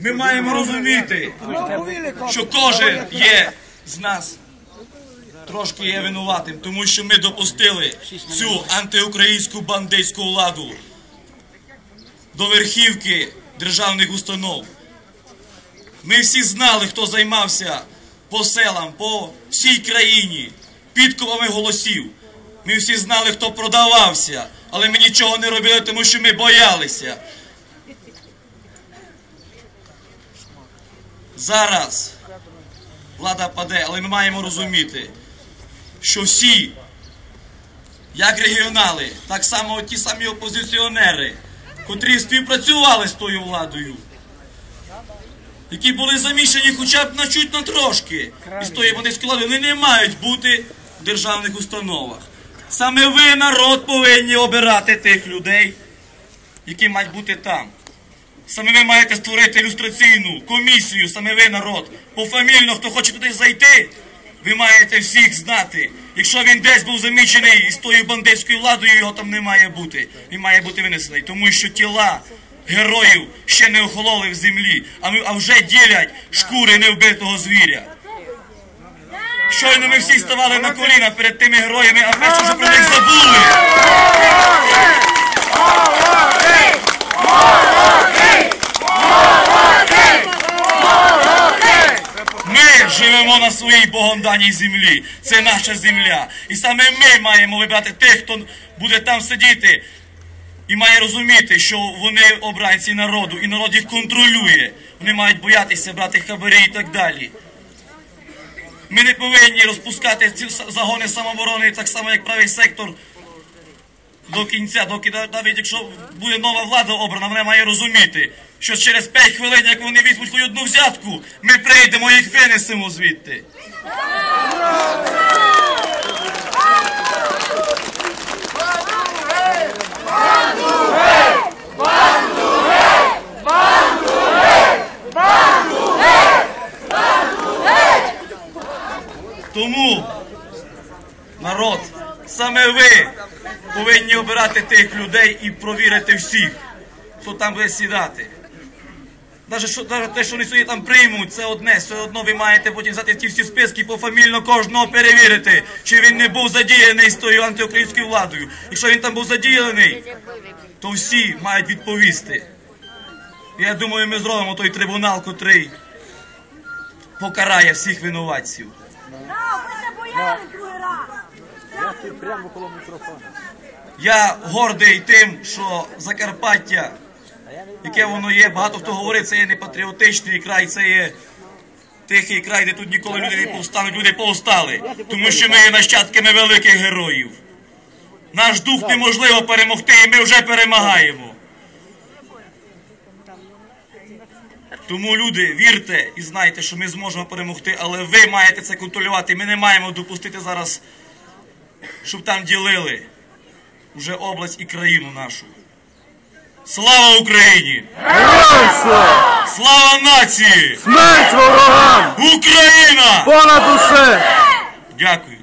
Ми маємо розуміти, що кожен є з нас трошки є винуватим, тому що ми допустили цю антиукраїнську бандитську владу до верхівки державних установ. Ми всі знали, хто займався по селам, по всій країні, підковами голосів. Ми всі знали, хто продавався, але ми нічого не робили, тому що ми боялися. Зараз влада паде, але ми маємо розуміти, що всі, як регіонали, так само ті самі опозиціонери, котрі співпрацювали з тою владою, які були замішані хоча б на чуть на трошки із тої бандитської влади, вони не мають бути в державних установах. Саме ви, народ, повинні обирати тих людей, які мають бути там. Саме ви маєте створити ілюстраційну комісію, саме ви народ. Пофамільно, хто хоче туди зайти, ви маєте всіх знати. Якщо він десь був замічений із тою бандитською владою, його там не має бути. Він має бути винесений, тому що тіла героїв ще не охололи в землі, а, ми, вже ділять шкури невбитого звіря. Щойно ми всі ставали на коліна перед тими героями, а перше вже про них забули. Живемо на своїй Богом даній землі. Це наша земля. І саме ми маємо вибрати тих, хто буде там сидіти і має розуміти, що вони обранці народу, і народ їх контролює. Вони мають боятися брати хабарі і так далі. Ми не повинні розпускати ці загони самооборони, так само як правий сектор. До кінця, доки навіть якщо буде нова влада обрана, вона має розуміти, що через 5 хвилин, як вони візьмуть хоч одну взятку, ми прийдемо і їх винесемо звідти. Тому народ, саме ви повинні обирати тих людей і провірити всіх, хто там буде сідати. Навіть, що, те, що вони сьогодні там приймуть, це одне, все одно ви маєте потім взяти ті всі списки пофамільно кожного перевірити, чи він не був задіяний з тою антиукраїнською владою. Якщо він там був задіяний, то всі мають відповісти. Я думаю, ми зробимо той трибунал, котрий покарає всіх винуватців. Я гордий тим, що Закарпаття, яке воно є, багато хто говорить, це є не патріотичний край, це є тихий край, де тут ніколи люди не повстануть, люди повстали. Тому що ми є нащадками великих героїв. Наш дух неможливо перемогти, і ми вже перемагаємо. Тому люди, вірте і знайте, що ми зможемо перемогти, але ви маєте це контролювати. Ми не маємо допустити зараз, щоб там ділили вже область і країну нашу. Слава Україні! Слава нації! Смерть ворогам! Україна! Понад усе! Дякую.